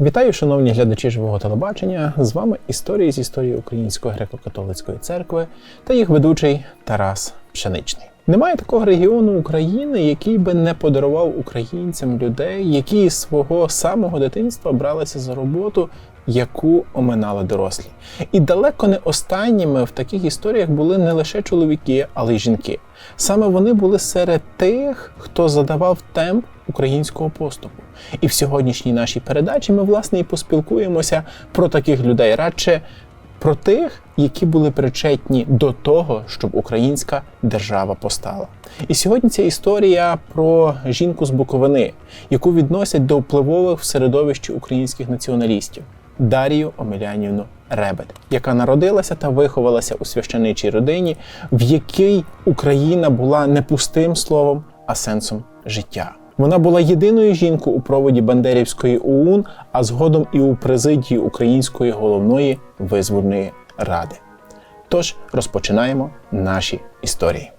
Вітаю, шановні глядачі живого телебачення. З вами історії з історії Української греко-католицької церкви та їх ведучий Тарас Пшеничний. Немає такого регіону України, який би не подарував українцям людей, які з свого самого дитинства бралися за роботу, яку оминали дорослі. І далеко не останніми в таких історіях були не лише чоловіки, але й жінки. Саме вони були серед тих, хто задавав темп українського поступу. І в сьогоднішній нашій передачі ми власне і поспілкуємося про таких людей, радше про тих, які були причетні до того, щоб українська держава постала. І сьогодні ця історія про жінку з Буковини, яку відносять до впливових в середовищі українських націоналістів Дарію Омелянівну Ребет, яка народилася та виховалася у священичій родині, в якій Україна була не пустим словом, а сенсом життя. Вона була єдиною жінкою у проводі Бандерівської ОУН, а згодом і у президії Української головної визвольної ради. Тож розпочинаємо наші історії.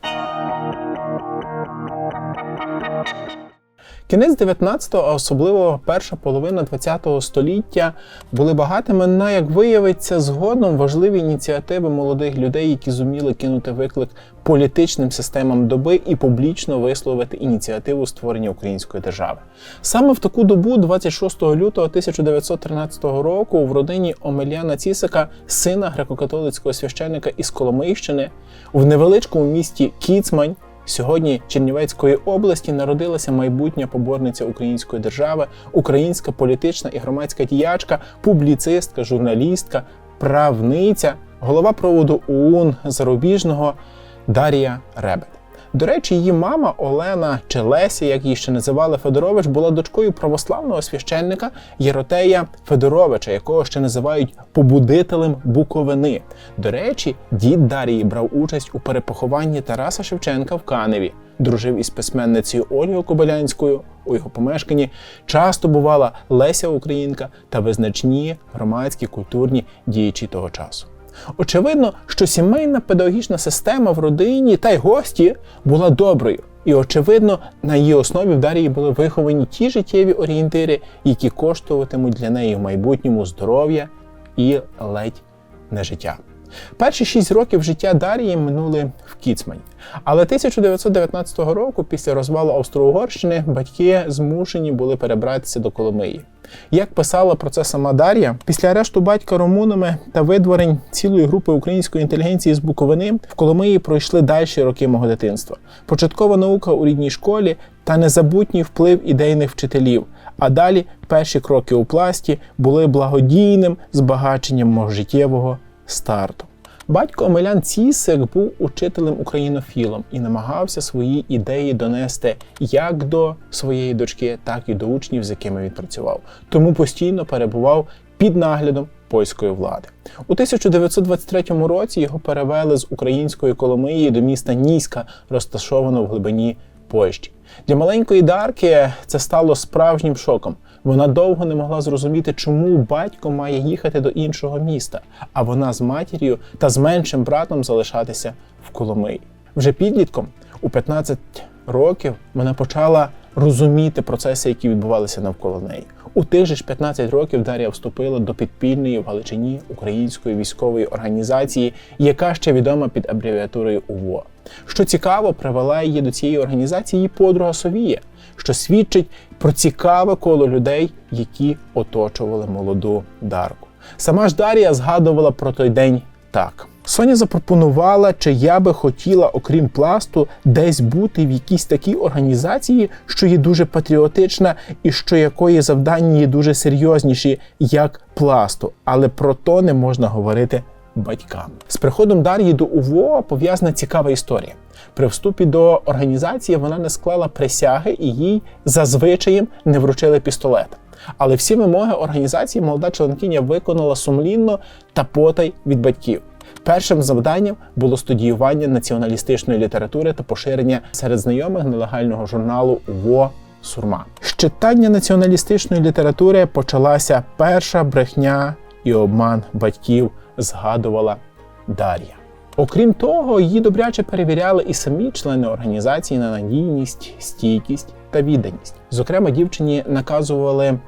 Кінець 19-го, а особливо перша половина 20-го століття були багатими на, як виявиться, згодом важливі ініціативи молодих людей, які зуміли кинути виклик політичним системам доби і публічно висловити ініціативу створення української держави. Саме в таку добу, 26 лютого 1913 року, в родині Омеляна Цісика, сина греко-католицького священника із Коломийщини, в невеличкому місті Кіцмань. Сьогодні Чернівецької області народилася майбутня поборниця української держави, українська політична і громадська діячка, публіцистка, журналістка, правниця, голова проводу ОУН зарубіжного Дарія Ребет. До речі, її мама Олена чи Леся, як її ще називали Федорович, була дочкою православного священника Єротея Федоровича, якого ще називають побудителем Буковини. До речі, дід Дарії брав участь у перепохованні Тараса Шевченка в Каневі, дружив із письменницею Ольгою Кобилянською. У його помешканні часто бувала Леся Українка та визначні громадські культурні діячі того часу. Очевидно, що сімейна педагогічна система в родині та й гості була доброю. І, очевидно, на її основі в Дарії були виховані ті життєві орієнтири, які коштуватимуть для неї в майбутньому здоров'я і ледь не життя. Перші шість років життя Дарії минули в Кіцмані. Але 1919 року, після розвалу Австро-Угорщини, батьки змушені були перебратися до Коломиї. Як писала про це сама Дар'я, після арешту батька румунами та видворень цілої групи української інтелігенції з Буковини в Коломиї пройшли дальші роки мого дитинства. Початкова наука у рідній школі та незабутній вплив ідейних вчителів. А далі перші кроки у пласті були благодійним збагаченням мого життєвого старту. Батько Омелян Цісик був учителем українофілом і намагався свої ідеї донести як до своєї дочки, так і до учнів, з якими він працював. Тому постійно перебував під наглядом польської влади. У 1923 році його перевели з української Коломиї до міста Ніська, розташованого в глибині Польщі. Для маленької Дарки це стало справжнім шоком. Вона довго не могла зрозуміти, чому батько має їхати до іншого міста, а вона з матір'ю та з меншим братом залишатися в Коломиї. Вже підлітком у 15 років вона почала розуміти процеси, які відбувалися навколо неї. У тих же ж 15 років Дар'я вступила до підпільної в Галичині української військової організації, яка ще відома під абревіатурою УВО. Що цікаво, привела її до цієї організації подруга Совія, що свідчить про цікаве коло людей, які оточували молоду Дарку. Сама ж Дар'я згадувала про той день так. Соня запропонувала, чи я би хотіла, окрім пласту, десь бути в якійсь такій організації, що є дуже патріотична і що якої завдання є дуже серйозніші, як пласту. Але про то не можна говорити батькам. З приходом Дар'ї до УВО пов'язана цікава історія. При вступі до організації вона не склала присяги і їй зазвичаєм не вручили пістолет. Але всі вимоги організації молода членкиня виконала сумлінно та потай від батьків. Першим завданням було студіювання націоналістичної літератури та поширення серед знайомих нелегального журналу УВО Сурма. З читання націоналістичної літератури почалася перша брехня і обман батьків, згадувала Дар'я. Окрім того, її добряче перевіряли і самі члени організації на надійність, стійкість та відданість. Зокрема, дівчині наказували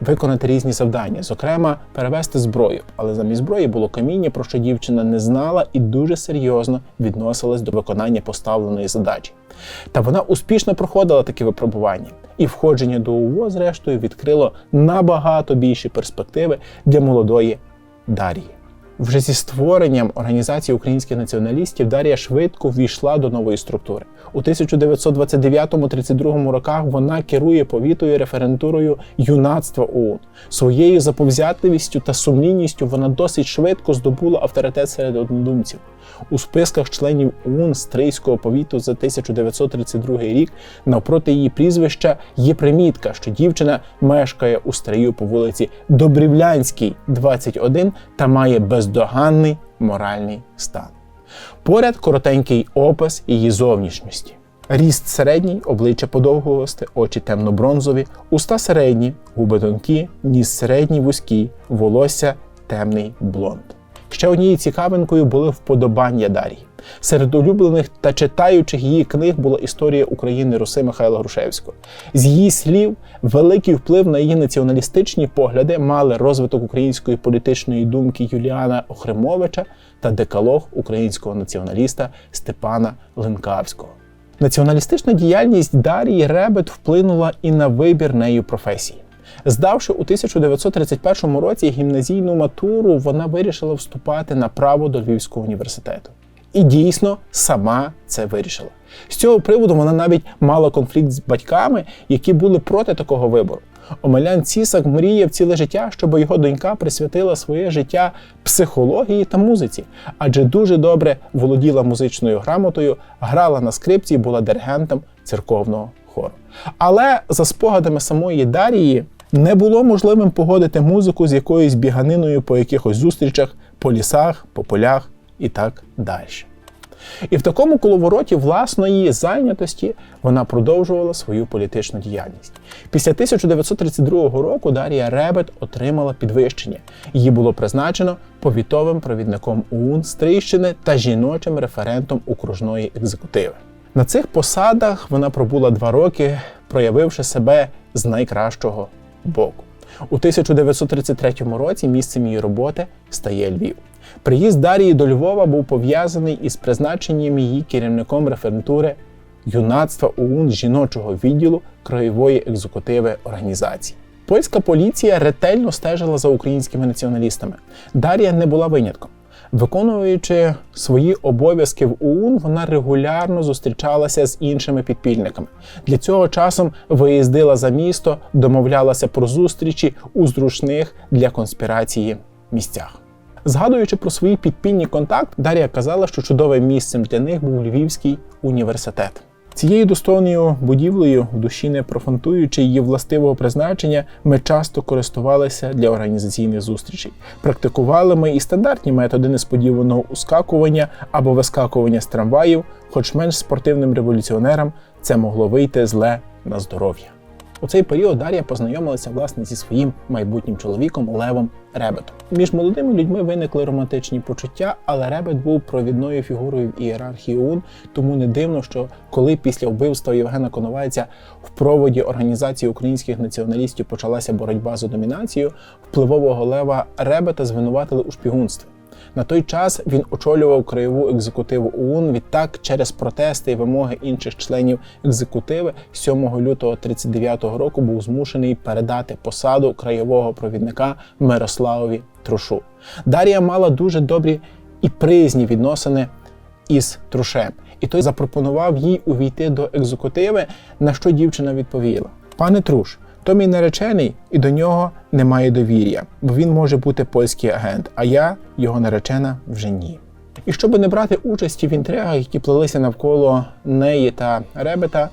виконати різні завдання, зокрема перевести зброю. Але замість зброї було каміння, про що дівчина не знала і дуже серйозно відносилась до виконання поставленої задачі. Та вона успішно проходила такі випробування, і входження до УВО, зрештою, відкрило набагато більші перспективи для молодої Дар'ї. Вже зі створенням організації українських націоналістів Дар'я швидко ввійшла до нової структури. У 1929-32 роках вона керує повітою референтурою юнацтва ОУН. Своєю заповзятливістю та сумлінністю вона досить швидко здобула авторитет серед однодумців. У списках членів ОУН Стрийського повіту за 1932 рік навпроти її прізвища є примітка, що дівчина мешкає у Стрию по вулиці Добрівлянській, 21 та має бездоганний моральний стан. Поряд коротенький опис її зовнішності. Ріст середній, обличчя подовгувосте, очі темно-бронзові, уста середні, губи тонкі, ніс середній вузький, волосся темний блонд. Ще однією цікавинкою були вподобання Дар'ї. Серед улюблених та читаючих її книг була історія України Руси Михайла Грушевського. З її слів, великий вплив на її націоналістичні погляди мали розвиток української політичної думки Юліана Охремовича та декалог українського націоналіста Степана Ленкавського. Націоналістична діяльність Дар'ї Ребет вплинула і на вибір нею професії. Здавши у 1931 році гімназійну матуру, вона вирішила вступати на право до Львівського університету. І дійсно сама це вирішила. З цього приводу вона навіть мала конфлікт з батьками, які були проти такого вибору. Омелян Цісак мріяв ціле життя, щоб його донька присвятила своє життя психології та музиці, адже дуже добре володіла музичною грамотою, грала на скрипці і була диригентом церковного хору. Але за спогадами самої Дарії не було можливим погодити музику з якоюсь біганиною по якихось зустрічах, по лісах, по полях і так далі. І в такому коловороті власної зайнятості вона продовжувала свою політичну діяльність. Після 1932 року Дар'я Ребет отримала підвищення. Її було призначено повітовим провідником ОУН Стрийщини та жіночим референтом окружної екзекутиви. На цих посадах вона пробула два роки, проявивши себе з найкращого боку. У 1933 році місцем її роботи стає Львів. Приїзд Дарії до Львова був пов'язаний із призначенням її керівником референтури юнацтва ОУН жіночого відділу краєвої екзекутиви організації. Польська поліція ретельно стежила за українськими націоналістами. Дарія не була винятком. Виконуючи свої обов'язки в ОУН, вона регулярно зустрічалася з іншими підпільниками. Для цього часом виїздила за місто, домовлялася про зустрічі у зручних для конспірації місцях. Згадуючи про свої підпільні контакт, Дар'я казала, що чудовим місцем для них був Львівський університет. Цією достойною будівлею, в душі не профантуючи її властивого призначення, ми часто користувалися для організаційних зустрічей. Практикували ми і стандартні методи несподіваного ускакування або вискакування з трамваїв, хоч менш спортивним революціонерам це могло вийти зле на здоров'я. У цей період Дар'я познайомилася власне зі своїм майбутнім чоловіком Левом Ребетом. Між молодими людьми виникли романтичні почуття, але Ребет був провідною фігурою в ієрархії ОУН, тому не дивно, що коли після вбивства Євгена Коновальця в проводі організації українських націоналістів почалася боротьба за домінацію, впливового Лева Ребета звинуватили у шпігунстві. На той час він очолював краєву екзекутиву ОУН. Відтак, через протести і вимоги інших членів екзекутиви 7 лютого 1939 року був змушений передати посаду краєвого провідника Мирославові Трушу. Дар'я мала дуже добрі і приязні відносини із Трушем, і той запропонував їй увійти до екзекутиви, на що дівчина відповіла: Пане Труш. То мій наречений, і до нього немає довір'я, бо він може бути польський агент, а я, його наречена, вже ні. І щоб не брати участі в інтригах, які плелися навколо неї та ребета,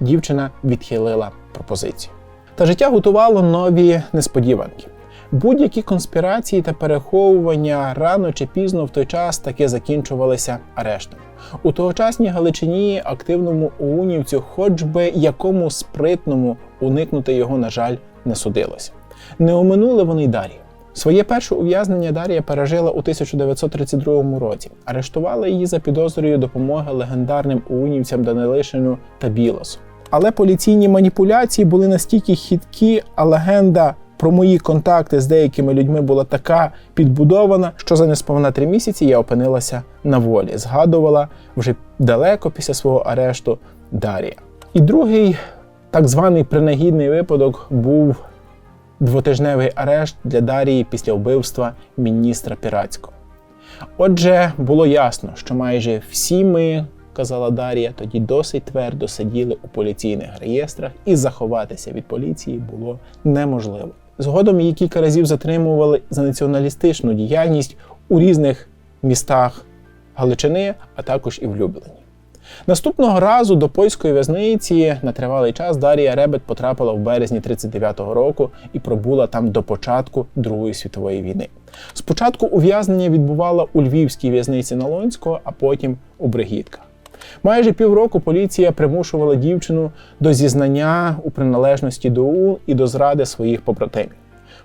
дівчина відхилила пропозицію. Та життя готувало нові несподіванки. Будь-які конспірації та переховування рано чи пізно в той час таки закінчувалися арештом. У тогочасній Галичині активному уунівцю, хоч би якому спритному уникнути його, на жаль, не судилося. Не оминули вони й Дар'ю. Своє перше ув'язнення Дар'я пережила у 1932 році. Арештували її за підозрою допомоги легендарним уунівцям Данилишину та Білосу. Але поліційні маніпуляції були настільки хиткі, а легенда про мої контакти з деякими людьми була така підбудована, що за несповна три місяці я опинилася на волі. Згадувала вже далеко після свого арешту Дар'я. І другий так званий принагідний випадок був двотижневий арешт для Дарії після вбивства міністра Піратського. Отже, було ясно, що майже всі ми, казала Дар'я, тоді досить твердо сиділи у поліційних реєстрах, і заховатися від поліції було неможливо. Згодом її кілька разів затримували за націоналістичну діяльність у різних містах Галичини, а також і в Люблені. Наступного разу до польської в'язниці на тривалий час Дар'я Ребет потрапила в березні 39-го року і пробула там до початку Другої світової війни. Спочатку ув'язнення відбувала у львівській в'язниці Налонського, а потім у Бригітках. Майже півроку поліція примушувала дівчину до зізнання у приналежності до УУ і до зради своїх побратимів.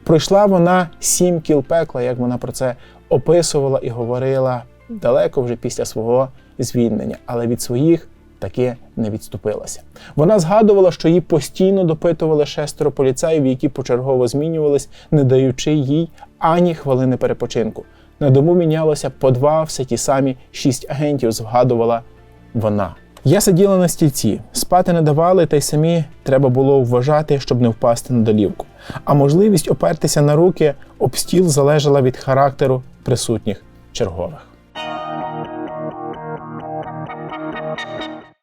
Пройшла вона сім кіл пекла, як вона про це описувала і говорила далеко вже після свого звільнення, але від своїх таки не відступилася. Вона згадувала, що її постійно допитували шестеро поліцаїв, які почергово змінювались, не даючи їй ані хвилини перепочинку. На дому мінялося по два все ті самі шість агентів, згадувала вона. Я сиділа на стільці, спати не давали, та й самі треба було вважати, щоб не впасти на долівку. А можливість опертися на руки об стіл залежала від характеру присутніх чергових.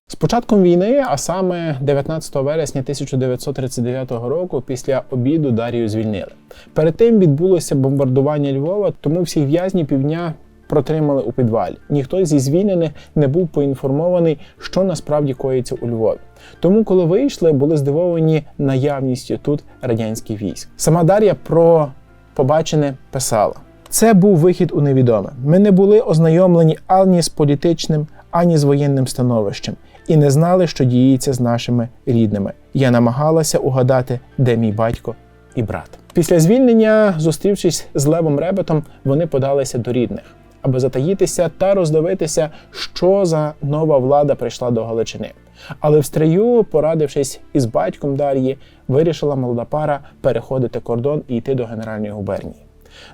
З початком війни, а саме 19 вересня 1939 року, після обіду Дарію звільнили. Перед тим відбулося бомбардування Львова, тому всі в'язні півдня протримали у підвалі. Ніхто зі звільнених не був поінформований, що насправді коїться у Львові. Тому, коли вийшли, були здивовані наявністю тут радянських військ. Сама Дар'я про побачене писала. Це був вихід у невідоме. Ми не були ознайомлені ані з політичним, ані з воєнним становищем, і не знали, що діється з нашими рідними. Я намагалася угадати, де мій батько і брат. Після звільнення, зустрівшись з Левом Ребетом, вони подалися до рідних, аби затаїтися та роздивитися, що за нова влада прийшла до Галичини. Але в стрию, порадившись із батьком Дар'ї, вирішила молода пара переходити кордон і йти до Генеральної губернії.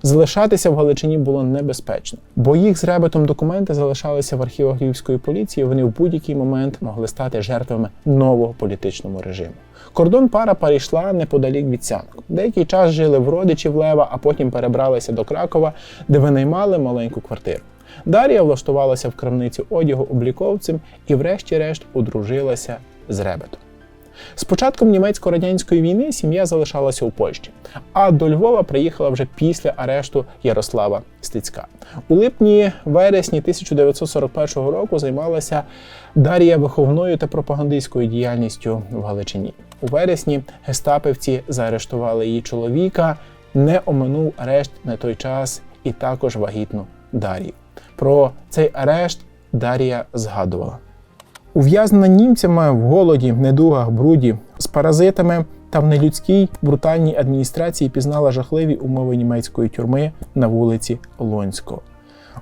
Залишатися в Галичині було небезпечно, бо їх з ребетом документи залишалися в архівах львівської поліції. Вони в будь-який момент могли стати жертвами нового політичного режиму. Кордон пара перейшла неподалік від Сянок. Деякий час жили в родичів Лева, а потім перебралися до Кракова, де винаймали маленьку квартиру. Дар'я влаштувалася в крамницю одягу обліковцем і, врешті-решт, одружилася з ребетом. З початком німецько-радянської війни сім'я залишалася у Польщі, а до Львова приїхала вже після арешту Ярослава Стецька. У липні-вересні 1941 року займалася Дар'я виховною та пропагандистською діяльністю в Галичині. У вересні гестапівці заарештували її чоловіка, не оминув арешт на той час і також вагітну Дар'ю. Про цей арешт Дар'я згадувала. Ув'язнена німцями в голоді, недугах, бруді, з паразитами та в нелюдській брутальній адміністрації пізнала жахливі умови німецької тюрми на вулиці Лонського.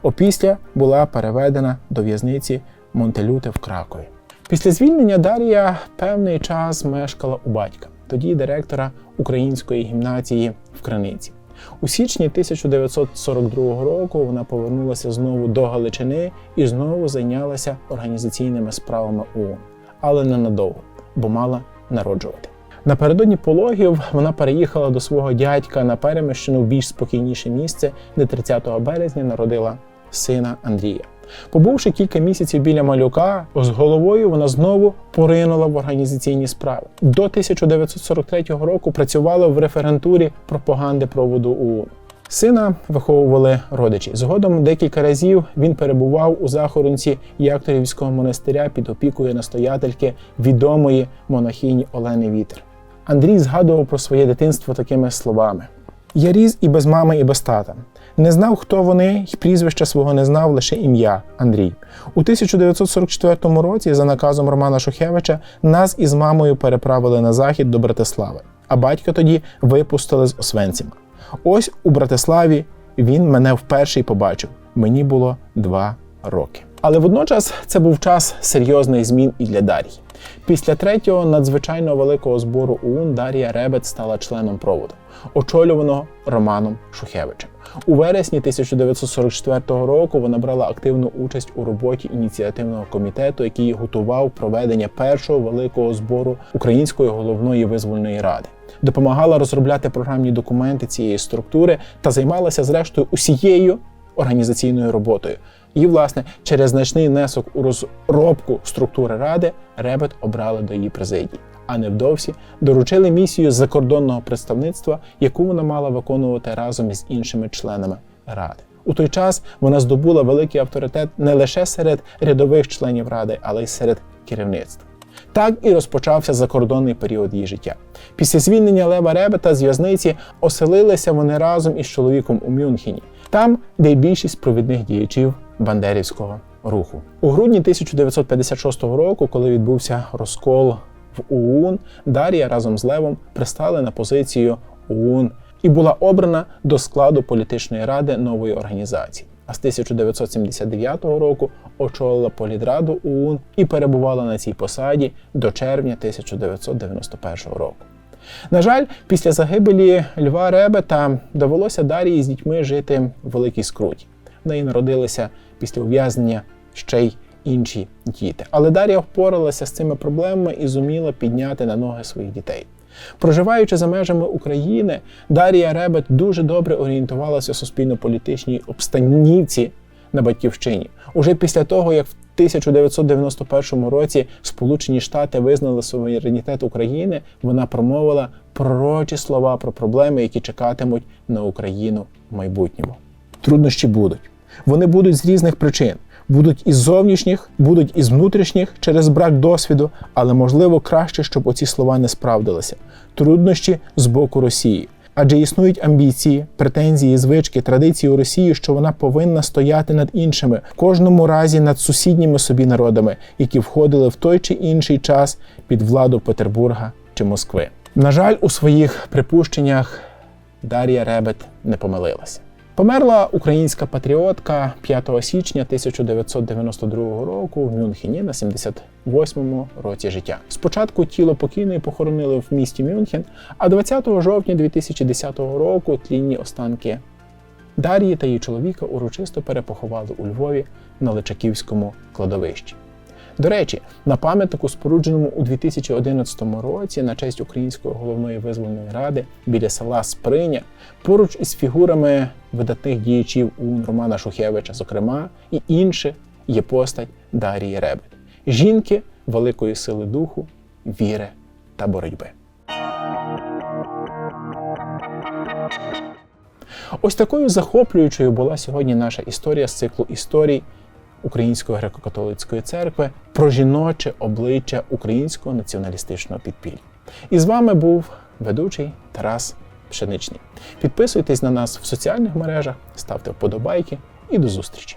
Опісля була переведена до в'язниці Монтелюте в Кракові. Після звільнення Дар'я певний час мешкала у батька, тоді директора української гімназії в Краниці. У січні 1942 року вона повернулася знову до Галичини і знову зайнялася організаційними справами ООН. але ненадовго, бо мала народжувати. Напередодні пологів вона переїхала до свого дядька на переміщену в більш спокійніше місце, де 30 березня народила сина Андрія. Побувши кілька місяців біля малюка, з головою вона знову поринула в організаційні справи. До 1943 року працювала в референтурі пропаганди проводу ОУН. Сина виховували родичі. Згодом декілька разів він перебував у захоронці Якторівського монастиря під опікою настоятельки відомої монахині Олени Вітер. Андрій згадував про своє дитинство такими словами: Я ріс і без мами, і без тата. Не знав, хто вони, і прізвища свого не знав лише ім'я Андрій. У 1944 році, за наказом Романа Шухевича, нас із мамою переправили на захід до Братислави, а батька тоді випустили з Освенціма. Ось у Братиславі він мене вперше й побачив. Мені було два роки. Але водночас це був час серйозних змін і для Дар'ї. Після третього надзвичайно великого збору ОУН Дар'я Ребет стала членом проводу, очолюваного Романом Шухевичем. У вересні 1944 року вона брала активну участь у роботі ініціативного комітету, який готував проведення першого великого збору Української головної визвольної ради. Допомагала розробляти програмні документи цієї структури та займалася зрештою усією організаційною роботою. І, власне, через значний внесок у розробку структури ради Ребет обрали до її президії, а невдовзі доручили місію закордонного представництва, яку вона мала виконувати разом із іншими членами ради. У той час вона здобула великий авторитет не лише серед рядових членів ради, але й серед керівництва. Так і розпочався закордонний період її життя. Після звільнення Лева Ребета з в'язниці оселилися вони разом із чоловіком у Мюнхені, там, де й більшість провідних діячів бандерівського руху. У грудні 1956 року, коли відбувся розкол в ОУН, Дар'я разом з Левом пристали на позицію ОУН і була обрана до складу політичної ради нової організації. А з 1979 року очолила політраду ОУН і перебувала на цій посаді до червня 1991 року. На жаль, після загибелі Льва Ребета довелося Дарії з дітьми жити в великій скруті. В неї народилися після ув'язнення ще й інші діти. Але Дар'я впоралася з цими проблемами і зуміла підняти на ноги своїх дітей. Проживаючи за межами України, Дар'я Ребет дуже добре орієнтувалася у суспільно-політичній обстанівці на батьківщині. Уже після того, як в 1991 році Сполучені Штати визнали суверенітет України, вона промовила пророчі слова про проблеми, які чекатимуть на Україну в майбутньому. Труднощі будуть. Вони будуть з різних причин. Будуть із зовнішніх, будуть із внутрішніх через брак досвіду, але можливо краще, щоб оці слова не справдилися. Труднощі з боку Росії. Адже існують амбіції, претензії, звички, традиції у Росії, що вона повинна стояти над іншими, в кожному разі над сусідніми собі народами, які входили в той чи інший час під владу Петербурга чи Москви. На жаль, у своїх припущеннях Дар'я Ребет не помилилася. Померла українська патріотка 5 січня 1992 року в Мюнхені на 78-му році життя. Спочатку тіло покійної похоронили в місті Мюнхен, а 20 жовтня 2010 року тлінні останки Дар'ї та її чоловіка урочисто перепоховали у Львові на Личаківському кладовищі. До речі, на пам'ятнику, спорудженому у 2011 році на честь Української головної визвольної ради біля села Сприня, поруч із фігурами видатних діячів УН Романа Шухевича, зокрема, і інших, є постать Дарії Ребет, жінки великої сили духу, віри та боротьби. Ось такою захоплюючою була сьогодні наша історія з циклу історій Української греко-католицької церкви про жіноче обличчя українського націоналістичного підпілля. І з вами був ведучий Тарас Пшеничний. Підписуйтесь на нас в соціальних мережах, ставте вподобайки і до зустрічі!